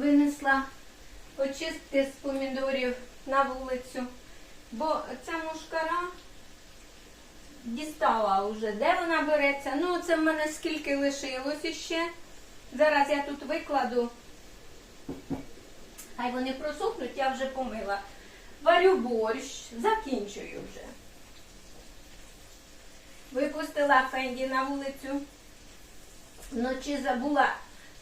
винесла очистки з помідорів на вулицю, бо ця мушкара дістала вже, де вона береться. Ну, це в мене скільки лишилось іще. Зараз я тут викладу. Хай вони просохнуть, я вже помила. Варю борщ, закінчую вже. Випустила Фенді на вулицю. Вночі забула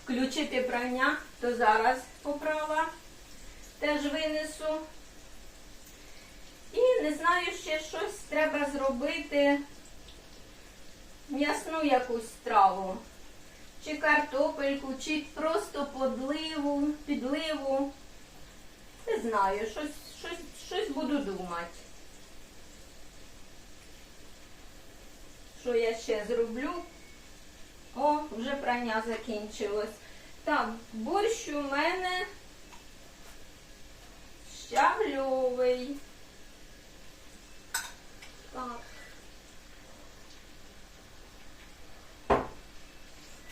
включити прання, то зараз поправа. Теж винесу. І не знаю, ще щось треба зробити. М'ясну якусь страву. Чи картопельку, чи просто подливу, підливу. Не знаю, щось, щось, щось буду думати. Що я ще зроблю? О, вже прання закінчилось. Так, борщ у мене щавльовий. Так.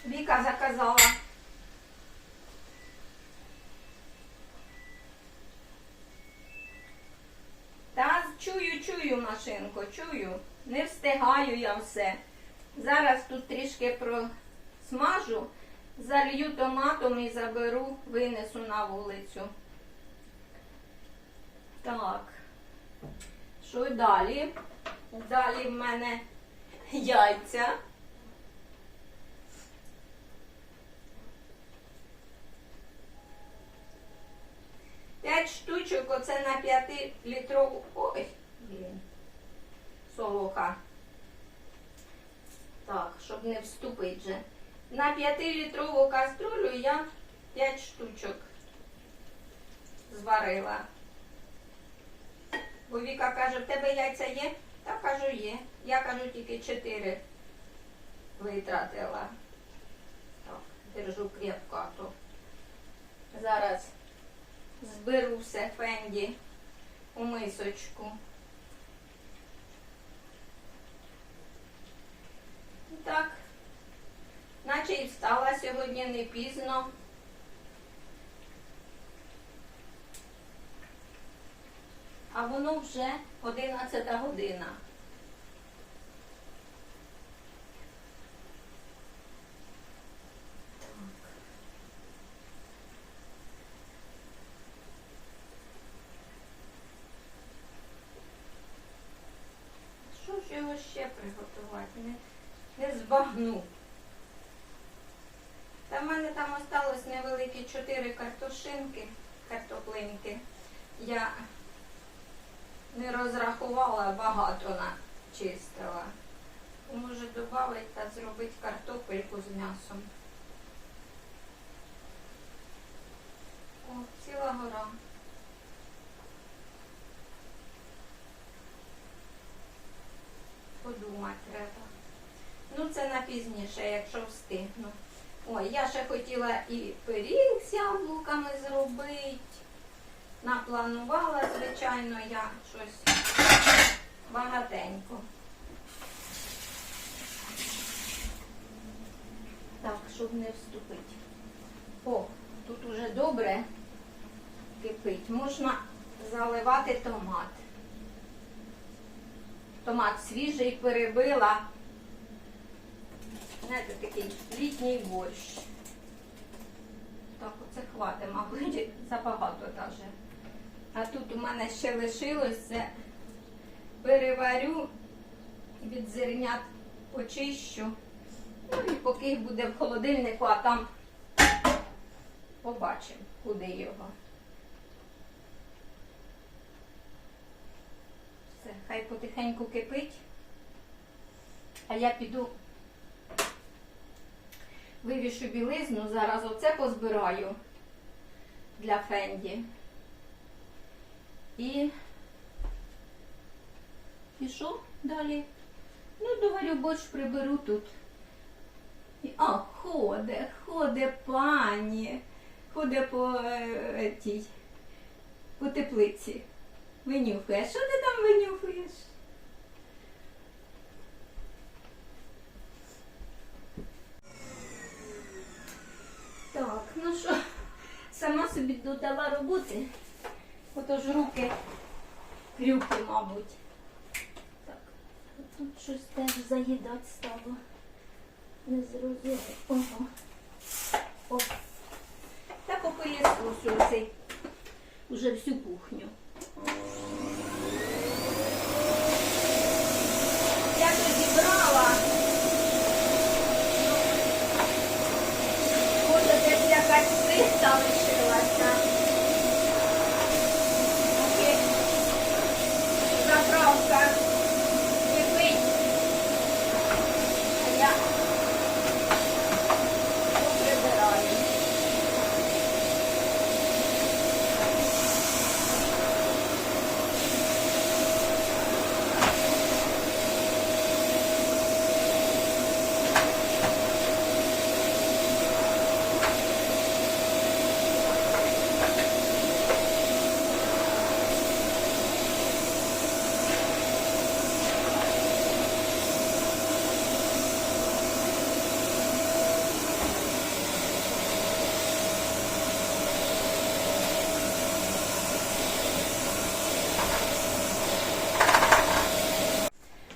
Віка заказала. Та чую, чую, машинко, чую. Не встигаю я все. Зараз тут трішки просмажу, залью томатом і заберу, винесу на вулицю. Так. Що далі? Далі в мене яйця. П'ять штучок, оце на п'яти літрову. Ой, блін. Солоха. Так, щоб не вступити же. На 5-літрову каструлю я 5 штучок зварила. Бо Віка каже, в тебе яйця є? Та кажу, є. Я кажу, тільки 4 витратила. Так, держу крепко, а то зараз зберу все фенді у мисочку. Так, наче і встала сьогодні не пізно. А воно вже 11 година. Що ж його ще приготувати? Не, не збагну. Та в мене там осталось невеликі чотири картошинки, картоплинки. Я не розрахувала, багато начистила. Може додати та зробити картопельку з м'ясом. О, ціла гора. Подумати треба. Ну, це на пізніше, якщо встигну. Ой, я ще хотіла і пиріг з яблуками зробити. Напланувала, звичайно, я щось багатенько. Так, щоб не вступити. О, тут уже добре кипить. Можна заливати томат. Томат свіжий перебила. Знаєте, такий літній борщ. Так, оце хватить, мабуть, забагато навіть. А тут у мене ще лишилось це переварю від зернят очищу. Ну і поки їх буде в холодильнику, а там побачимо, куди його. Все, хай потихеньку кипить. А я піду вивішу білизну, зараз оце позбираю для Фенді. І що далі? Ну, доволі борщ приберу тут. А, ходе, ходе пані, ходе по е, тій, по теплиці. Винюхає. Що ти там винюхаєш? Так, ну що, сама собі додала роботи. Отож руки крюки, мабуть. Так, тут щось теж заїдати стало. Не зрозуміло. Ого. О. Та попоїску цей уже всю кухню. Я тоді брала. Може, десь якась циста лишилася. Поки заправка кипить. А я поприбираю.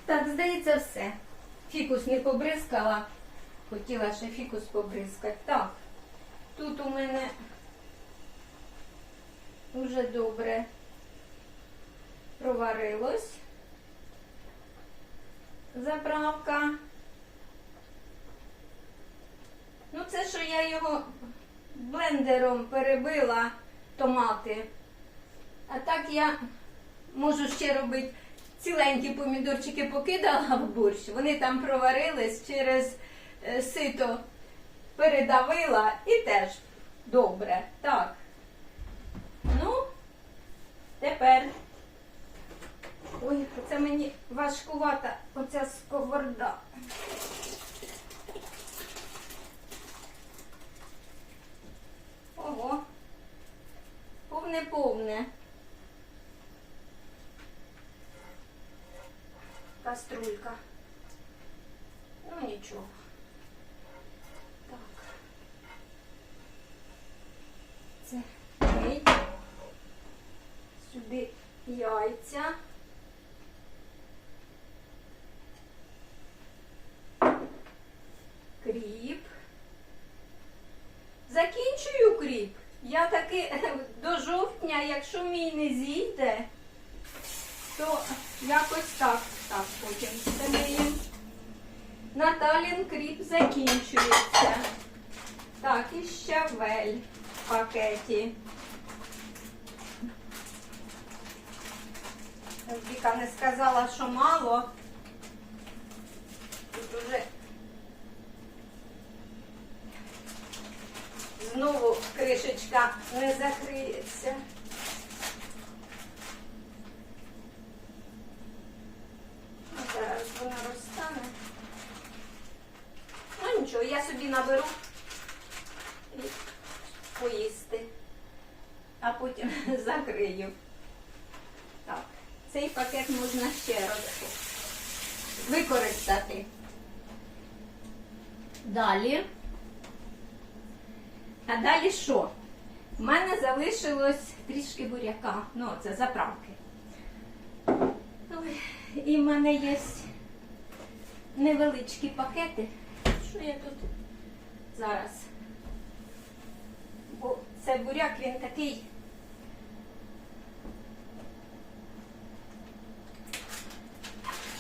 Так, здається, все. Фікус не побризкала. Хотіла ще фікус побризкати. Так, тут у мене вже добре проварилось. Заправка. Ну, це що я його блендером перебила томати. А так я можу ще робити ціленькі помідорчики покидала в борщ. Вони там проварились через е, сито передавила і теж добре. Так. Ну, тепер. Ой, це мені важкувата оця сковорода. Ого. Повне-повне. Каструлька. Ну нічого. Так. Це мить. Сюди яйця. Кріп. Закінчую кріп. Я таки до жовтня, якщо мій не зійде, то якось так. Потім стелеємо. Наталін кріп закінчується. Так, і щавель в пакеті. Віка не сказала, що мало. Тут уже знову кришечка не закриється. Ну, Зараз вона розтане. Ну нічого, я собі наберу і поїсти, а потім закрию. Так, цей пакет можна ще раз використати. Далі. А далі що? У мене залишилось трішки буряка. Ну, це заправки. Ой, і в мене є невеличкі пакети. Що я тут зараз? Бо це буряк, він такий.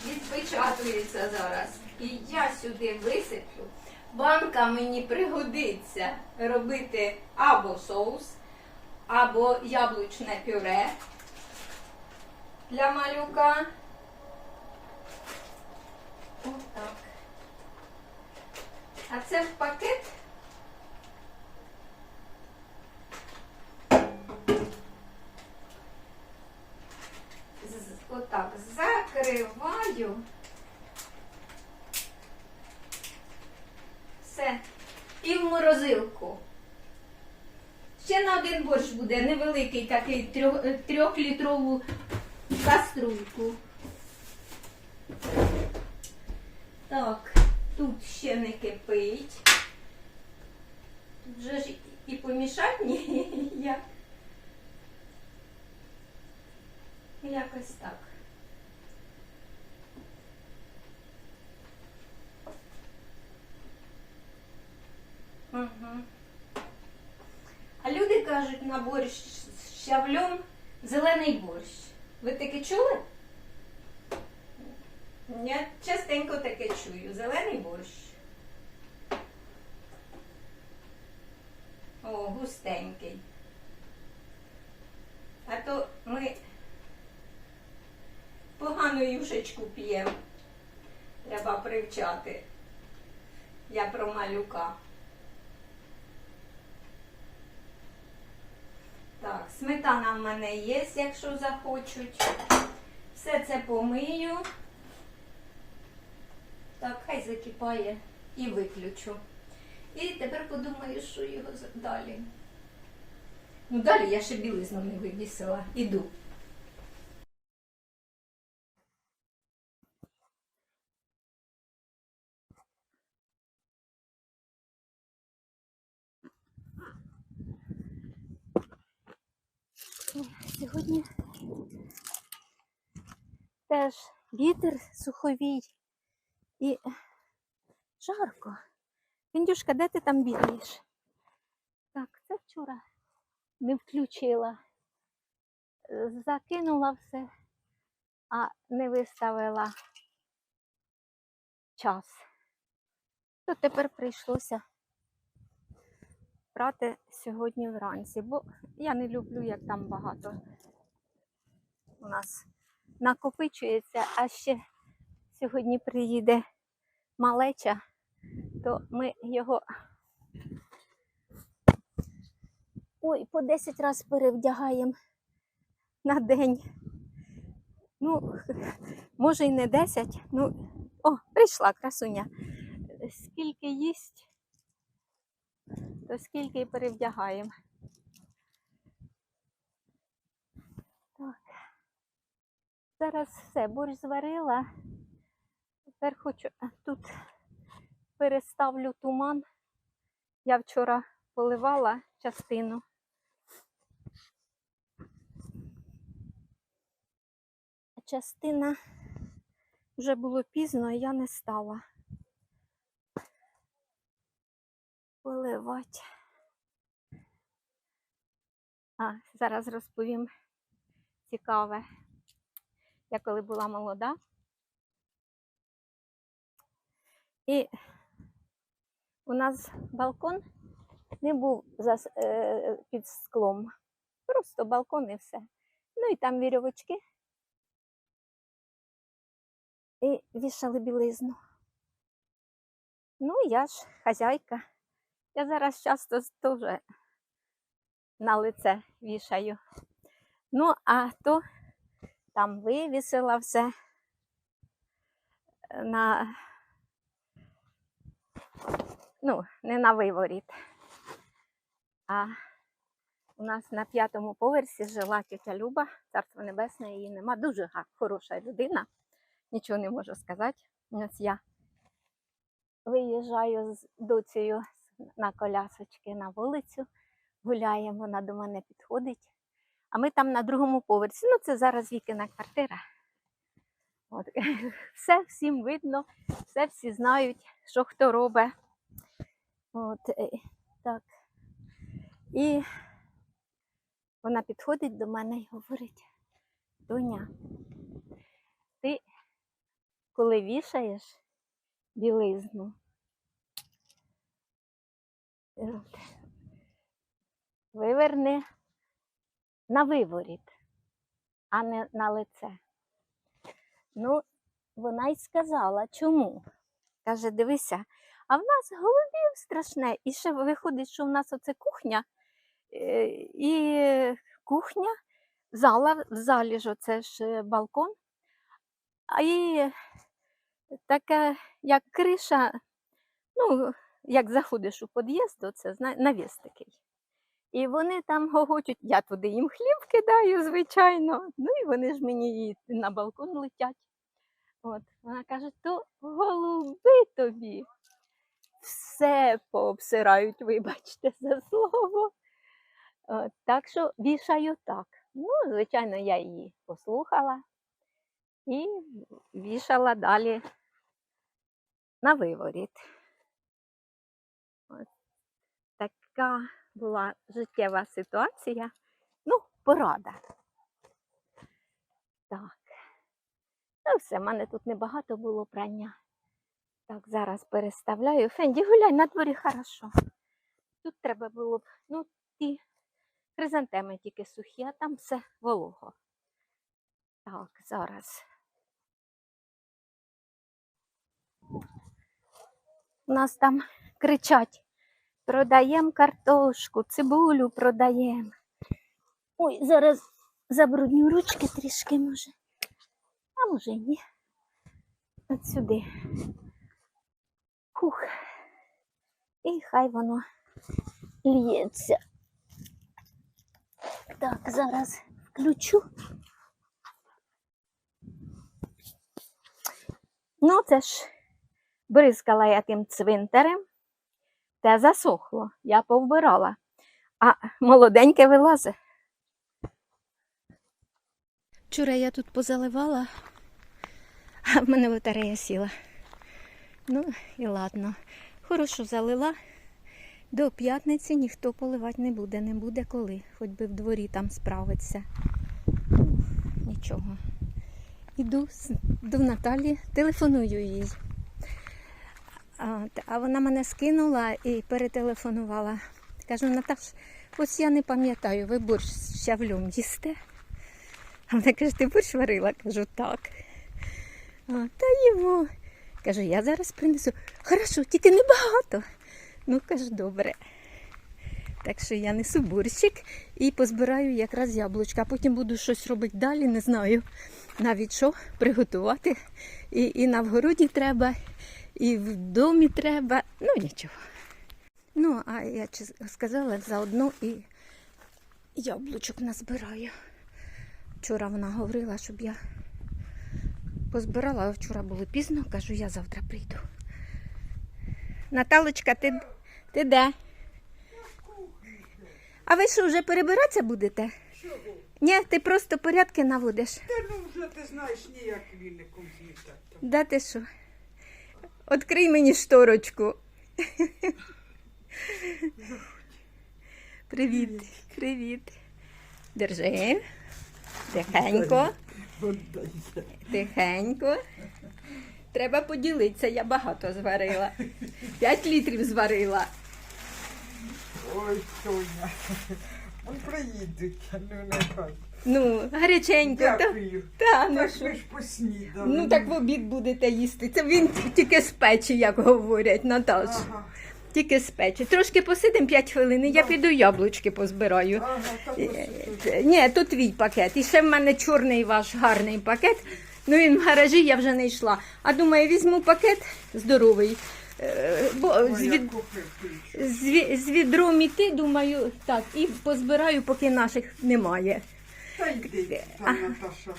Відпечатується зараз. І я сюди висиплю. Банка мені пригодиться робити або соус, або яблучне пюре для малюка. Отак. А це в пакет. буде невеликий такий трьох- е, трьохлітрову каструльку. Так, тут ще не кипить. Тут же ж і помішати ні- Як? Якось так. Угу. А люди кажуть на борщ з щавлем зелений борщ. Ви таке чули? Я частенько таке чую. Зелений борщ. О, густенький. А то ми погану юшечку п'ємо. Треба привчати. Я про малюка. Так, сметана в мене є, якщо захочуть. Все це помию. Так, хай закипає і виключу. І тепер подумаю, що його далі. Ну, далі я ще білизну не вивісила. Іду. Сьогодні теж вітер суховій і жарко. Індюшка, де ти там бігаєш? Так, це вчора не включила. Закинула все, а не виставила час. То тепер прийшлося брати сьогодні вранці, бо я не люблю, як там багато у нас накопичується, а ще сьогодні приїде малеча, то ми його ой, по 10 разів перевдягаємо на день. Ну, може й не 10, ну, о, прийшла красуня. Скільки їсть, то скільки і перевдягаємо. Зараз все, борщ зварила. Тепер хочу тут переставлю туман. Я вчора поливала частину. Частина вже було пізно, і я не стала поливати. А, зараз розповім цікаве. Я коли була молода. І у нас балкон не був е, під склом. Просто балкон і все. Ну і там вірьовочки. І вішали білизну. Ну, я ж хазяйка. Я зараз часто теж на лице вішаю. Ну, а то там вивісила все на, ну, не на виворіт. А у нас на п'ятому поверсі жила тетя Люба, царство небесне, її нема. Дуже хороша людина. Нічого не можу сказати. Ось я виїжджаю з доцею на колясочки на вулицю, гуляємо, вона до мене підходить. А ми там на другому поверсі. Ну, це зараз вікина квартира. От. Все всім видно, все всі знають, що хто робить. От, е, так. І вона підходить до мене і говорить: Доня, ти коли вішаєш білизну, от, виверни на виворіт, а не на лице. Ну, вона й сказала, чому? Каже, дивися, а в нас голубів страшне. І ще виходить, що в нас оце кухня, е, і кухня, зала, в залі ж оце ж е, балкон. А і така, як криша, ну, як заходиш у під'їзд, оце навіс такий. І вони там гогочуть, я туди їм хліб кидаю, звичайно. Ну і вони ж мені на балкон летять. От, вона каже, то голуби тобі все пообсирають, вибачте за слово. Е, Так що вішаю так. Ну, звичайно, я її послухала і вішала далі на виворіт. От така була життєва ситуація. Ну, порада. Так. Ну, все, в мене тут небагато було прання. Так, зараз переставляю. Фенді, гуляй, на дворі хорошо. Тут треба було б, ну, ті хризантеми тільки сухі, а там все волого. Так, зараз. У нас там кричать: продаємо картошку, цибулю продаємо. Ой, зараз забрудню ручки трішки, може. А може ні. От сюди. Фух. І хай воно лється. Так, зараз включу. Ну, це ж бризкала я тим цвинтарем, те засохло, я повбирала, а молоденьке вилазить. Вчора я тут позаливала, а в мене батарея сіла. Ну і ладно. Хорошо залила. До п'ятниці ніхто поливати не буде, не буде коли, хоч би в дворі там справиться. Нічого. Іду до Наталі, телефоную їй. А, вона мене скинула і перетелефонувала. Кажу, Наташ, ось я не пам'ятаю, ви борщ з щавлем їсте? А вона каже, ти борщ варила? Кажу, так. Та їмо. Кажу, я зараз принесу. Хорошо, тільки небагато. Ну, кажу, добре. Так що я несу борщик і позбираю якраз яблучка. Потім буду щось робити далі, не знаю навіть що приготувати. І, і на вгороді треба, і в домі треба. Ну нічого. Ну, а я сказала заодно і яблучок назбираю. Вчора вона говорила, щоб я позбирала, а вчора було пізно, кажу, я завтра прийду. Наталочка, ти, ти де? А ви що, вже перебиратися будете? Чого? Ні, ти просто порядки наводиш. Та ну вже ти знаєш ніяк вільний комп'ютер. Да ти що? Открий мені шторочку. Привіт, привіт. Держи. Тихенько, тихенько. Треба поділитися, я багато зварила. П'ять літрів зварила. Ой, Соня. Приїдуть, ну нехай. Ну, гаряченько. Та, Дякую. та, ну Так що. ви ж поснідали. Ну так в обід будете їсти. Це він тільки з печі, як говорять, Наташ. Ага, Тільки з печі. Трошки посидимо 5 хвилин, і я піду яблучки позбираю. ага, так Е, ось е, Ні, то твій пакет. І ще в мене чорний ваш гарний пакет. Ну він в гаражі, я вже не йшла. А думаю, візьму пакет здоровий. Е, Бо з, Ой, від, купив ключ. з, ві- з відром іти, думаю, так, і позбираю, поки наших немає. Та йди, та Наташа.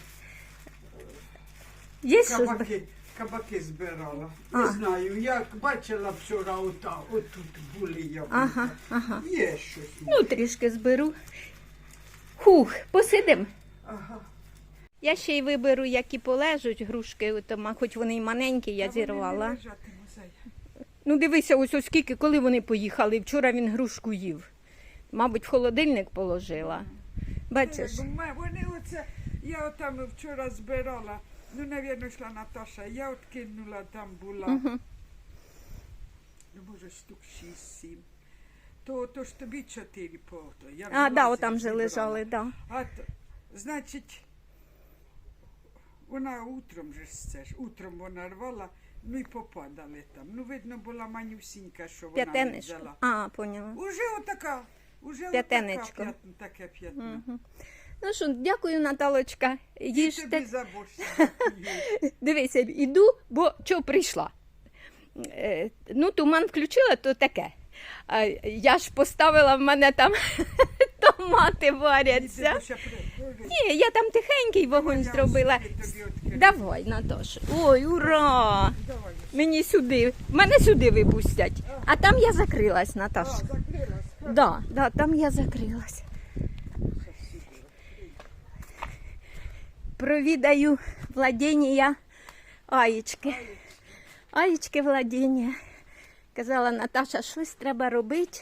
Є? Кабаки, кабаки збирала. Не знаю, я бачила вчора ота, отут були яблука. Ага, ага. Є щось. Ну, трішки зберу. Хух, посидим. Ага. Я ще й виберу, які полежуть грушки, от, хоч вони й маленькі, я зірвала. Ну, дивися, ось оскільки, коли вони поїхали. Вчора він грушку їв. Мабуть, в холодильник положила. Бачиш? Вони оце, я отам вчора збирала, ну, навірно, йшла Наташа, я от кинула, там була, Угу. ну, може, штук 6-7. То, то ж тобі чотири по. Я А, да, влазила, отам же зібрала. лежали, да. А, то, значить, вона утром же ж це ж, утром вона рвала, ну і попадали там. Ну, видно, була манюсінька, що вона не взяла. А, поняла. Уже отака, уже П'ятенечко. отака, п'ят- таке п'ятно. Угу. Ну що, дякую, Наталочка. І Їжте. тобі за борщ. Дивися, іду, бо чого прийшла. Е, ну, туман включила, то таке. А я ж поставила в мене там томати варяться. Ні, я там тихенький вогонь зробила. Давай, Наташ. Ой, ура! Давай. Мені сюди. Мене сюди випустять. А там я закрилась, А, Наташ. закрилась. Да, да, там я закрилась. Провідаю владіння Аєчки. Аєчки владіння. Казала Наташа, щось треба робити.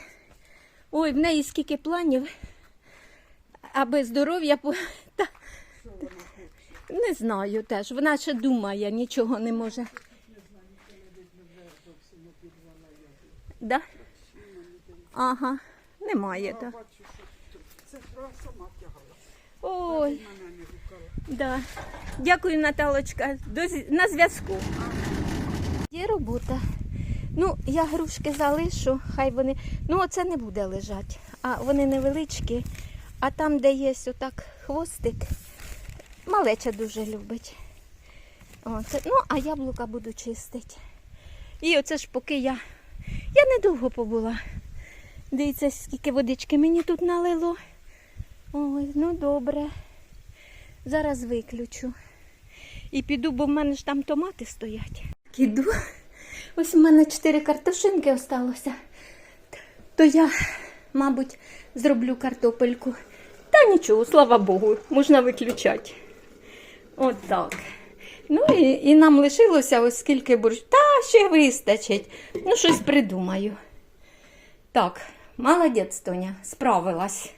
Ой, в неї скільки планів, аби здоров'я не знаю теж. Вона ще думає, нічого не може. Да? Ага немає, так. Тут. Це сама тягала. Ой, да. Дякую, Наталочка. До, на зв'язку. Є робота. Ну, я грушки залишу, хай вони. Ну, оце не буде лежати. А вони невеличкі. А там, де є отак хвостик, малеча дуже любить. Оце. Ну, а яблука буду чистити. І оце ж поки я. Я недовго побула. Дивіться, скільки водички мені тут налило. Ой, ну добре. Зараз виключу. І піду, бо в мене ж там томати стоять. Іду. Ось у мене чотири картошинки осталося. То я, мабуть, зроблю картопельку. Та нічого, слава Богу, можна виключати. От так. Ну і, і нам лишилося ось скільки борщ. Та ще вистачить. Ну, щось придумаю. Так, молодець, Тоня, справилась.